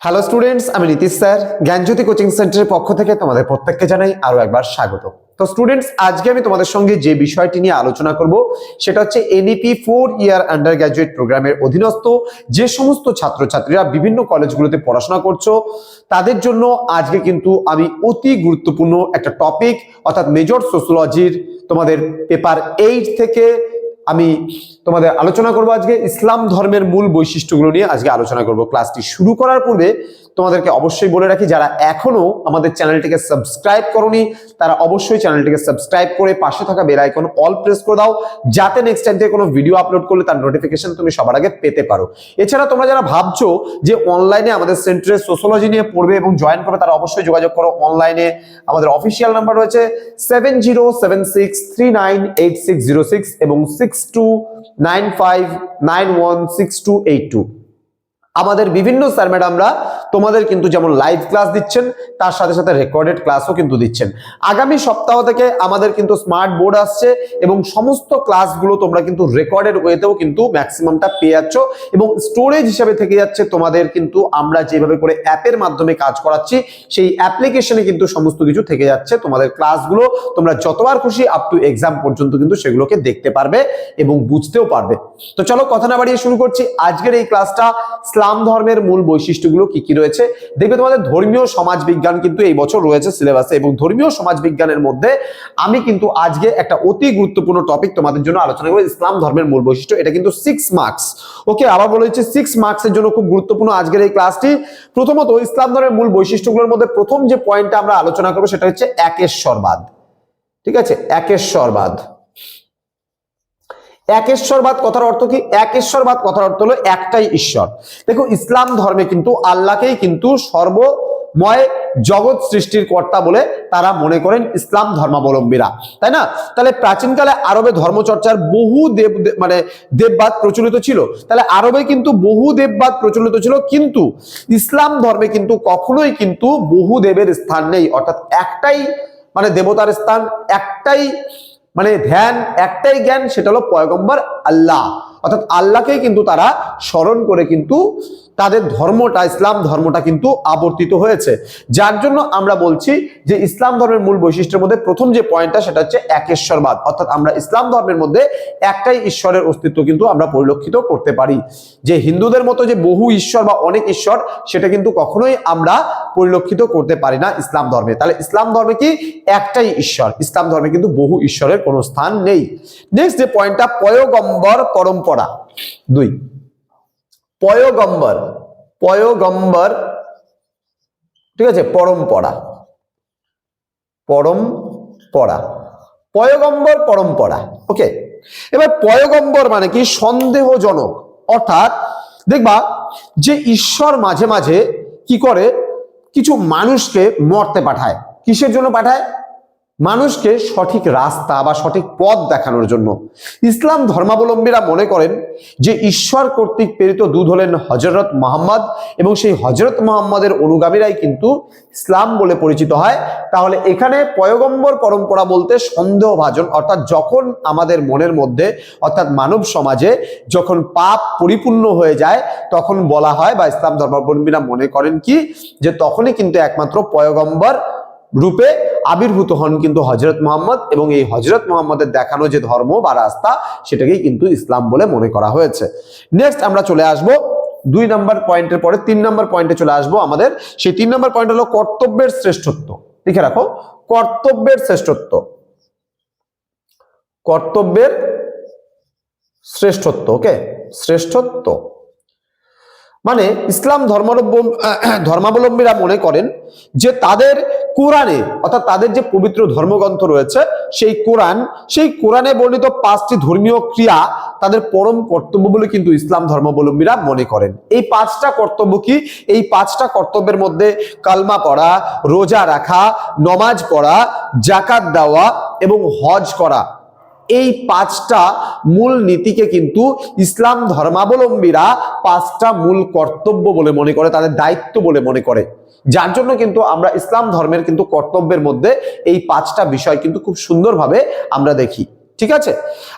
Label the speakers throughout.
Speaker 1: Hello students আমি Nitish sir. জ্ঞানজ্যোতি coaching সেন্টারের পক্ষ থেকে তোমাদের প্রত্যেককে জানাই আরও একবার স্বাগত। তো স্টুডেন্টস আজকে আমি তোমাদের সঙ্গে যে বিষয়টি নিয়ে আলোচনা করব, সেটা হচ্ছে NEP four year undergraduate প্রোগ্রামের অধীনস্থ যে সমস্ত ছাত্রছাত্রীরা বিভিন্ন কলেজগুলোতে পড়াশোনা করছ, তাদের জন্য আজকে কিন্তু আমি অতি গুরুত্বপূর্ণ একটা টপিক অর্থাৎ মেজর সোশ্যোলজির তোমাদের পেপার এইট থেকে আমি তোমাদের আলোচনা করব আজকে ইসলাম ধর্মের মূল বৈশিষ্ট্যগুলো নিয়ে আজকে আলোচনা করব। ক্লাসটি শুরু করার পূর্বে তোমাদেরকে অবশ্যই বলে রাখি, যারা এখনও আমাদের চ্যানেলটিকে সাবস্ক্রাইব করনি, তারা অবশ্যই চ্যানেলটিকে সাবস্ক্রাইব করে পাশে থাকা বেল আইকন অল প্রেস করে দাও, যাতে নেক্সট টাইম থেকে কোনো ভিডিও আপলোড করলে তার নোটিফিকেশন তুমি সবার আগে পেতে পারো। এছাড়া তোমরা যারা ভাবছ যে অনলাইনে আমাদের সেন্টারে সোশ্যোলজি নিয়ে পড়বে এবং জয়েন করবে, তারা অবশ্যই যোগাযোগ করো অনলাইনে আমাদের অফিসিয়াল নাম্বার রয়েছে seven zero seven six three nine eight six zero six এবং six two nine five nine one six two eight two আমাদের বিভিন্ন স্যার ম্যাডামরা তোমাদের কিন্তু যেমন লাইভ ক্লাস দিচ্ছেন, তার সাথে সাথে রেকর্ডেড ক্লাসও কিন্তু দিচ্ছেন। আগামী সপ্তাহ থেকে আমাদের কিন্তু স্মার্ট বোর্ড আসছে এবং সমস্ত ক্লাসগুলো তোমরা কিন্তু রেকর্ডেড ওয়েতেও কিন্তু ম্যাক্সিমামটা পেয়ে যাচ্ছ এবং স্টোরেজ হিসাবে থেকে যাচ্ছে তোমাদের কিন্তু আমরা যেভাবে করে অ্যাপের মাধ্যমে কাজ করাচ্ছি, সেই অ্যাপ্লিকেশনে কিন্তু সমস্ত কিছু থেকে যাচ্ছে। তোমাদের ক্লাসগুলো তোমরা যতবার খুশি আপ টু এক্সাম পর্যন্ত কিন্তু সেগুলোকে দেখতে পারবে এবং বুঝতেও পারবে। তো চলো কথা না বাড়িয়ে শুরু করছি। আজকের এই ক্লাসটা ইসলাম ধর্মের মূল বৈশিষ্ট্যগুলো কি কি রয়েছে? দেখবে তোমাদের ধর্মীয় সমাজ বিজ্ঞান কিন্তু এই বছর রয়েছে সিলেবাসে এবং ধর্মীয় সমাজ বিজ্ঞানের মধ্যে আমি কিন্তু আজকে একটা অতি গুরুত্বপূর্ণ টপিক তোমাদের জন্য আলোচনা করব, ইসলাম ধর্মের মূল বৈশিষ্ট্য। এটা কিন্তু সিক্স মার্কস ওকে, আবার বলে হচ্ছে সিক্স মার্কসের জন্য খুব গুরুত্বপূর্ণ আজকের এই ক্লাসটি প্রথমত, ইসলাম ধর্মের মূল বৈশিষ্ট্যগুলোর মধ্যে প্রথম যে পয়েন্টটা আমরা আলোচনা করব সেটা হচ্ছে একেশ্বরবাদ। ঠিক আছে? একেশ্বরবাদ। একেশ্বরবাদ কথার অর্থ কি? একেশ্বরবাদ কথার অর্থ হলো একটাই ঈশ্বর। দেখো, ইসলাম ধর্মে কিন্তু আল্লাহকেই কিন্তু সর্বময় জগৎ সৃষ্টির কর্তা বলে তারা মনে করেন ইসলাম ধর্মাবলম্বীরা। তাই না? তাহলে প্রাচীনকালে আরবে ধর্মচর্চার বহু দেব মানে দেববাদ প্রচলিত ছিল। তাহলে আরবে কিন্তু বহু দেববাদ প্রচলিত ছিল, কিন্তু ইসলাম ধর্মে কিন্তু কখনোই কিন্তু বহু দেবের স্থান নেই। অর্থাৎ একটাই মানে দেবতার স্থান, একটাই মানে ধ্যান একটাই জ্ঞান, সেটা হলো পয়গম্বর আল্লাহ। অর্থাৎ আল্লাহকেই কিন্তু তারা স্মরণ করে কিন্তু তাদের ধর্মটা, ইসলাম ধর্মটা কিন্তু আবর্তিত হয়েছে। যার জন্য আমরা বলছি যে ইসলাম ধর্মের মূল বৈশিষ্ট্যের মধ্যে প্রথম যে পয়েন্টটা সেটা হচ্ছে একেশ্বরবাদ। অর্থাৎ আমরা ইসলাম ধর্মের মধ্যে একটাই ঈশ্বরের অস্তিত্ব কিন্তু আমরা পরিলক্ষিত করতে পারি। যে হিন্দুদের মতো যে বহু ঈশ্বর বা অনেক ঈশ্বর, সেটা কিন্তু কখনোই আমরা পরিলক্ষিত করতে পারি না ইসলাম ধর্মে। তাহলে ইসলাম ধর্মে কি একটাই ঈশ্বর? ইসলাম ধর্মে কিন্তু বহু ঈশ্বরের কোনো স্থান নেই। নেক্সট যে পয়েন্টটা পয়গম্বর পরম্পরা। দুই পয়গম্বর পয়গম্বর, ঠিক আছে, পরম্পরা পরম্পরা, পয়গম্বর, পরম্পরা ওকে এবার পয়গম্বর মানে কি? সন্দেহজনক, অর্থাৎ দেখবা যে ঈশ্বর মাঝে মাঝে কি করে? কিছু মানুষকে মরতে পাঠায়। কিসের জন্য পাঠায়? মানুষকে সঠিক রাস্তা বা সঠিক পথ দেখানোর জন্য ইসলাম ধর্মাবলম্বীরা মনে করেন যে ঈশ্বর কর্তৃক প্রেরিত দূত হলেন হজরত মোহাম্মদ এবং সেই হজরত মোহাম্মদের অনুগামীরাই কিন্তু ইসলাম বলে পরিচিত হয়। তাহলে এখানে পয়গম্বর পরম্পরা বলতে সন্দেহভাজন, অর্থাৎ যখন আমাদের মনের মধ্যে, অর্থাৎ মানব সমাজে যখন পাপ পরিপূর্ণ হয়ে যায়, তখন বলা হয় বা ইসলাম ধর্মাবলম্বীরা মনে করেন কি? যে তখনই কিন্তু একমাত্র পয়গম্বর রূপে আবির্ভূত হন কিন্তু হজরত মোহাম্মদ এবং এই হজরত মোহাম্মদের দেখানো যে ধর্ম বা রাস্তা, সেটাকেই কিন্তু ইসলাম বলে মনে করা হয়েছে। নেক্সট আমরা চলে আসব দুই নম্বর পয়েন্টের পরে, তিন নম্বর পয়েন্টে চলে আসব আমাদের। সেই তিন নম্বর পয়েন্ট হলো কর্তব্যের শ্রেষ্ঠত্ব। লিখে রাখো, কর্তব্যের শ্রেষ্ঠত্ব। কর্তব্যের শ্রেষ্ঠত্ব ওকে শ্রেষ্ঠত্ব। মানে ইসলাম ধর্মাবলম্বী, ধর্মাবলম্বীরা মনে করেন যে তাদের কোরআনে, অর্থাৎ তাদের যে পবিত্র ধর্মগ্রন্থ রয়েছে, সেই কোরআন, সেই কোরআনে বর্ণিত পাঁচটি ধর্মীয় ক্রিয়া তাদের পরম কর্তব্য বলে কিন্তু ইসলাম ধর্মাবলম্বীরা মনে করেন। এই পাঁচটা কর্তব্য কি? এই পাঁচটা কর্তব্যের মধ্যে কালমা পড়া, রোজা রাখা, নমাজ পড়া জাকাত দেওয়া এবং হজ করা। এই পাঁচটা মূল নীতিকে কিন্তু ইসলাম ধর্মাবলম্বীরা পাঁচটা মূল কর্তব্য বলে মনে করে, তাদের দায়িত্ব বলে মনে করে। যার জন্য কিন্তু আমরা ইসলাম ধর্মের কিন্তু কর্তব্যের মধ্যে এই পাঁচটা বিষয় কিন্তু খুব সুন্দরভাবে আমরা দেখি। ঠিক আছে?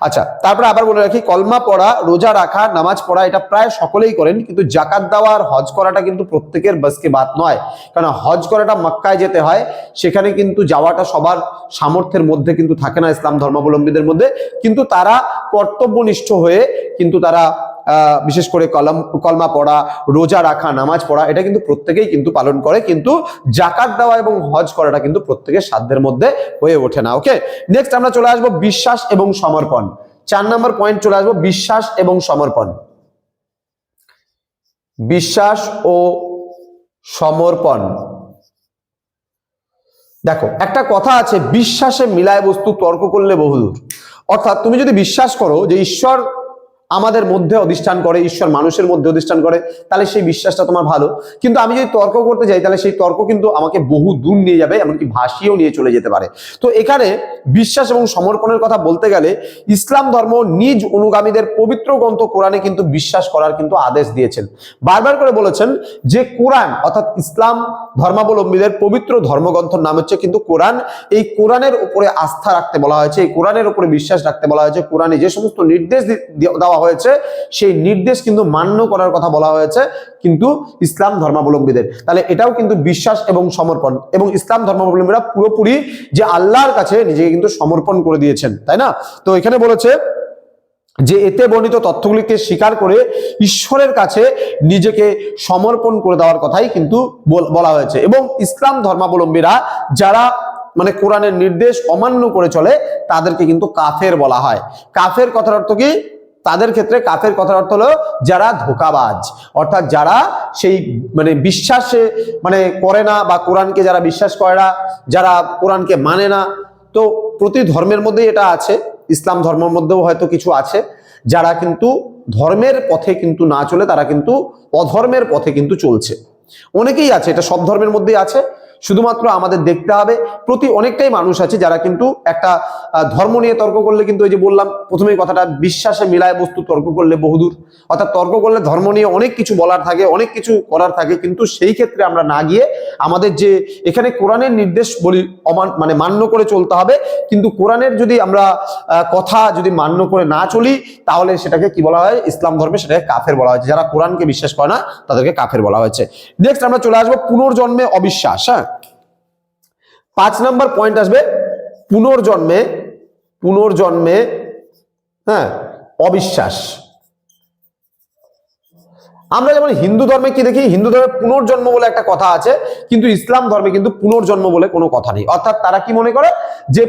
Speaker 1: আচ্ছা তারপরে আবার বলে রাখি, কলমা পড়া, রোজা রাখা, নামাজ পড়া, এটা প্রায় সকলেই করেন, কিন্তু জাকাত দেওয়া আর হজ করাটা কিন্তু প্রত্যেকের বাসকে বাদ নয়। কারণ হজ করাটা মক্কায় যেতে হয়, সেখানে কিন্তু যাওয়াটা সবার সামর্থ্যের মধ্যে কিন্তু থাকে না ইসলাম ধর্মাবলম্বীদের মধ্যে। কিন্তু তারা কর্তব্যনিষ্ঠ হয়ে কিন্তু তারা বিশেষ করে কলম, কলমা পড়া, রোজা রাখা, নামাজ পড়া, এটা কিন্তু প্রত্যেকেই কিন্তু পালন করে, কিন্তু জাকাত দেওয়া এবং হজ করাটা কিন্তু প্রত্যেকের সাধ্যের মধ্যে হয়ে ওঠে না ওকে নেক্সট আমরা চলে আসব বিশ্বাস এবং সমর্পণ। চার নম্বর পয়েন্ট চলে আসব বিশ্বাস এবং সমর্পণ। বিশ্বাস ও সমর্পণ। দেখো, একটা কথা আছে, বিশ্বাসে মিলায় বস্তু তর্ক করলে বহুদূর। অর্থাৎ তুমি যদি বিশ্বাস করো যে ঈশ্বর আমাদের মধ্যে অধিষ্ঠান করে, ঈশ্বর মানুষের মধ্যে অধিষ্ঠান করে, তাহলে সেই বিশ্বাসটা তোমার ভালো। কিন্তু আমি যদি তর্ক করতে যাই, তাহলে সেই তর্ক কিন্তু আমাকে বহু দূর নিয়ে যাবে, এমনকি ভাসিয়েও নিয়ে চলে যেতে পারে। তো এখানে বিশ্বাস এবং সমর্পণের কথা বলতে গেলে, ইসলাম ধর্ম নিজ অনুগামীদের পবিত্র গ্রন্থ কোরআনে কিন্তু বিশ্বাস করার কিন্তু আদেশ দিয়েছেন। বারবার করে বলেছেন যে কোরআন, অর্থাৎ ইসলাম ধর্মাবলম্বীদের পবিত্র ধর্মগ্রন্থর নাম হচ্ছে কিন্তু কোরআন। এই কোরআনের উপরে আস্থা রাখতে বলা হয়েছে, এই কোরআনের উপরে বিশ্বাস রাখতে বলা হয়েছে, কোরআনে যে সমস্ত নির্দেশ দেওয়া হয়েছে, সেই নির্দেশ কিন্তু মান্য করার কথা বলা হয়েছে কিন্তু ইসলাম ধর্মাবলম্বীদের। তাহলে এটাও কিন্তু বিশ্বাস এবং সমর্পণ এবং ইসলাম ধর্মাবলম্বীরা পুরোপুরি যে আল্লাহর কাছে নিজেকে কিন্তু সমর্পণ করে দিয়েছেন, তাই না? তো এখানে বলেছে যে এতে বর্ণিত তথ্যগুলিকে স্বীকার করে ঈশ্বরের কাছে নিজেকে সমর্পণ করে দেওয়ার কথাই কিন্তু বলা হয়েছে এবং ইসলাম ধর্মাবলম্বীরা যারা মানে কোরআনের নির্দেশ অমান্য করে চলে তাদেরকে কিন্তু কাফের বলা হয়। কাফের কথার অর্থ কি? তাদের ক্ষেত্রে কাফের কথার অর্থ হলো যারা ধোকাবাজ। অর্থাৎ যারা সেই মানে বিশ্বাসে মানে করে না বা কোরআনকে যারা বিশ্বাস করে না, যারা কোরআনকে মানে না। তো প্রতি ধর্মের মধ্যেই এটা আছে, ইসলাম ধর্মের মধ্যেও হয়তো কিছু আছে। যারা কিন্তু ধর্মের পথে কিন্তু না চলে, তারা কিন্তু অধর্মের পথে কিন্তু চলছে। অনেকেই আছে, এটা সব ধর্মের মধ্যেই আছে। শুধুমাত্র আমাদের দেখতে হবে। প্রতি অনেকটাই মানুষ আছে যারা কিন্তু একটা ধর্ম নিয়ে তর্ক করলে কিন্তু ওই যে বললাম, প্রথমেই কথাটা বিশ্বাসে মিলায় বস্তু তর্ক করলে বহুদূর। অর্থাৎ তর্ক করলে ধর্ম নিয়ে অনেক কিছু বলার থাকে, অনেক কিছু করার থাকে, কিন্তু সেই ক্ষেত্রে আমরা না গিয়ে আমাদের যে, এখানে কোরআনের নির্দেশ বলি, অমান মানে মান্য করে চলতে হবে। কিন্তু কোরআনের যদি আমরা কথা যদি মান্য করে না চলি, তাহলে সেটাকে কি বলা হয়? ইসলাম ধর্মে সেটাকে কাফের বলা হয়েছে। যারা কোরআনকে বিশ্বাস করে না, তাদেরকে কাফের বলা হয়েছে। নেক্সট আমরা চলে আসব পুনর্জন্মে অবিশ্বাস হ্যাঁ? পাঁচ নাম্বার পয়েন্ট আসবে পুনর্জন্মে পুনর্জন্মে হ্যাঁ অবিশ্বাস। আমরা যেমন হিন্দু ধর্মে কি দেখি, হিন্দু ধর্মে পুনর্জন্ম বলে একটা কথা আছে, কিন্তু ইসলাম ধর্মে কিন্তু পুনর্জন্ম বলে কোনো কথা নেই। অর্থাৎ তারা কি মনে করে? যে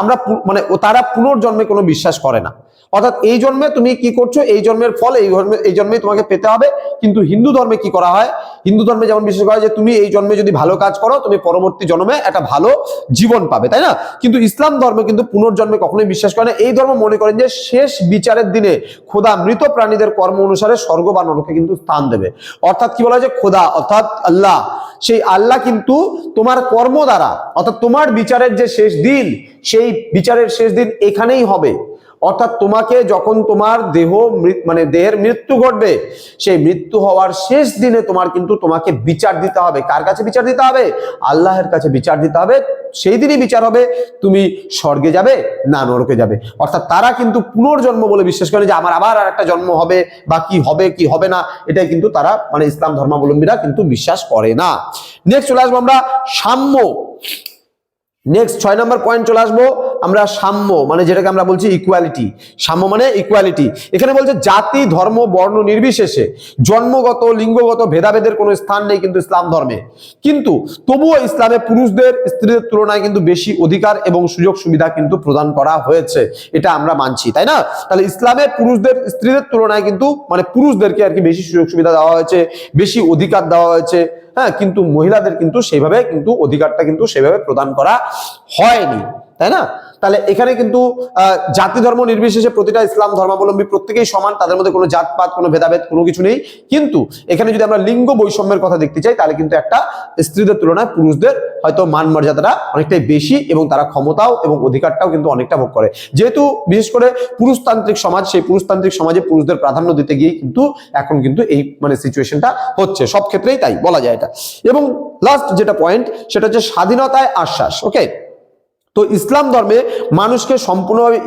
Speaker 1: আমরা মানে তারা পুনর্জন্মে কোনো বিশ্বাস করে না। অর্থাৎ এই জন্মে তুমি কি করছ? এই জন্মের ফল এই জন্মে এই জন্মেই তোমাকে পেতে হবে। কিন্তু হিন্দু ধর্মে কি করা হয়? হিন্দু ধর্মে যেমন বিশ্বাস করা হয় যে তুমি এই জন্মে যদি ভালো কাজ করো, তুমি পরবর্তী জন্মে একটা ভালো জীবন পাবে, তাই না? কিন্তু ইসলাম ধর্মে কিন্তু পুনর্জন্মে কখনোই বিশ্বাস করে না। এই ধর্ম মনে করেন যে শেষ বিচারের দিনে খোদা মৃত প্রাণীদের কর্ম অনুসারে স্বর্গ বা নরকে কিন্তু স্থান দেবে। অর্থাৎ কি বলা হয় যে খোদা, অর্থাৎ আল্লাহ। সেই আল্লাহ কিন্তু তোমার কর্ম দ্বারা, অর্থাৎ তোমার বিচারের যে শেষ দিন, সেই বিচারের শেষ দিন এখানেই হবে। অর্থাৎ তোমাকে যখন তোমার দেহ মানে দেহের মৃত্যু ঘটবে, সেই মৃত্যু হওয়ার শেষ দিনে তোমার কিন্তু তোমাকে বিচার দিতে হবে। কার কাছে বিচার দিতে হবে? আল্লাহের কাছে বিচার দিতে হবে। সেই দিনই বিচার হবে, তুমি স্বর্গে যাবে না নরকে যাবে। অর্থাৎ তারা কিন্তু পুনর্জন্ম বলে বিশ্বাস করে যে আমার আবার আর একটা জন্ম হবে বা কি হবে কি হবে না, এটাই কিন্তু তারা মানে ইসলাম ধর্মাবলম্বীরা কিন্তু বিশ্বাস করে না। নেক্সট চলে আসব আমরা সাম্য। নেক্সট ছয় নম্বর পয়েন্ট চলে আসব। আমরা সাম্য মানে যেটাকে আমরা বলছি ইকুয়ালিটি সাম্য মানে ইকুয়ালিটি এখানে বলছে জাতি, ধর্ম, বর্ণ নির্বিশেষে জন্মগত, লিঙ্গগত ভেদাভেদের কোনো স্থান নেই কিন্তু ইসলাম ধর্মে। কিন্তু তবুও ইসলামে পুরুষদের স্ত্রীদের তুলনায় কিন্তু বেশি অধিকার এবং সুযোগ সুবিধা কিন্তু প্রদান করা হয়েছে। এটা আমরা মানছি, তাই না? তাহলে ইসলামে পুরুষদের স্ত্রীদের তুলনায় কিন্তু মানে পুরুষদেরকে আর কি বেশি সুযোগ সুবিধা দেওয়া হয়েছে, বেশি অধিকার দেওয়া হয়েছে। হ্যাঁ কিন্তু মহিলাদের কিন্তু সেইভাবে কিন্তু অধিকারটা কিন্তু সেভাবে প্রদান করা হয়নি তাই না? তাহলে এখানে কিন্তু জাতি ধর্ম নির্বিশেষে প্রতিটা ইসলাম ধর্মাবলম্বী প্রত্যেকেই সমান, তাদের মধ্যে কোনো জাতপাত, কোনো ভেদাভেদ, কোনো কিছু নেই। কিন্তু এখানে যদি আমরা লিঙ্গ বৈষম্যের কথা দেখতে চাই, তাহলে কিন্তু একটা স্ত্রীদের তুলনায় পুরুষদের হয়তো মান মর্যাদাটা অনেকটাই বেশি এবং তারা ক্ষমতাও এবং অধিকারটাও কিন্তু অনেকটা ভোগ করে। যেহেতু বিশেষ করে পুরুষতান্ত্রিক সমাজ, সেই পুরুষতান্ত্রিক সমাজে পুরুষদের প্রাধান্য দিতে গিয়ে কিন্তু এখন কিন্তু এই মানে সিচুয়েশনটা হচ্ছে। সব ক্ষেত্রেই তাই, বলা যায় এটা। এবং লাস্ট যেটা পয়েন্ট সেটা হচ্ছে স্বাধীনতায় আশ্বাস ওকে তো ইসলাম ধর্মে মানুষকে সম্পূর্ণভাবে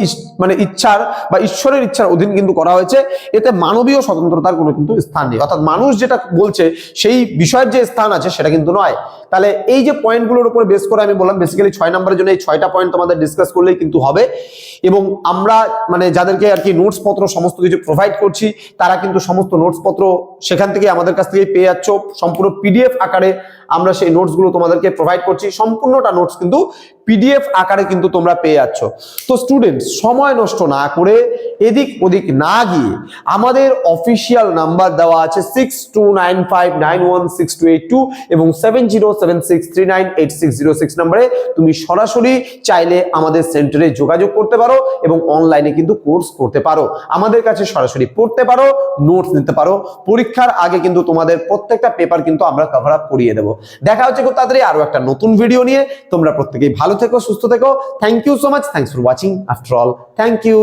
Speaker 1: মানে ইচ্ছার বা ঈশ্বরের ইচ্ছার অধীন কিন্তু করা হয়েছে। এতে মানবীয় স্বতন্ত্রতার কোনো কিন্তু স্থান নেই। অর্থাৎ মানুষ যেটা বলছে, সেই বিষয়ের যে স্থান আছে সেটা কিন্তু নয়। তাহলে এই যে পয়েন্টগুলোর উপর বেস করে আমি বললাম বেসিক্যালি ছয় নম্বরের জন্য এই ছয়টা পয়েন্ট তোমাদের ডিসকাস করলেই কিন্তু হবে। এবং আমরা মানে যাদেরকে আর কি নোটস পত্র সমস্ত কিছু প্রোভাইড করছি, তারা কিন্তু সমস্ত নোটস পত্র সেখান থেকে আমাদের কাছ থেকে পেয়ে যাচ্ছ। সম্পূর্ণ পিডিএফ আকারে আমরা সেই নোটসগুলো তোমাদেরকে প্রোভাইড করছি। সম্পূর্ণটা নোটস কিন্তু পিডিএফ আকারে কিন্তু তোমরা পেয়ে যাচ্ছ। তো স্টুডেন্ট সময় নষ্ট না করে এদিক ওদিক না গিয়ে আমাদের অফিসিয়াল নাম্বার দেওয়া আছে six two nine five nine one six two eight two এবং seven zero seven six three nine eight six zero six নাম্বারে তুমি সরাসরি চাইলে আমাদের সেন্টারে যোগাযোগ করতে পারো এবং অনলাইনে কিন্তু কোর্স করতে পারো। আমাদের কাছে সরাসরি পড়তে পারো নোটস নিতে পারো। পরীক্ষার আগে কিন্তু তোমাদের প্রত্যেকটা পেপার কিন্তু আমরা কভার আপ করিয়ে দেবো। দেখা হচ্ছে খুব তাড়াতাড়ি আরও একটা নতুন ভিডিও নিয়ে। তোমরা প্রত্যেকেই ভালো থেকো, সুস্থ থেকো। Thank you so much thanks for watching after all thank you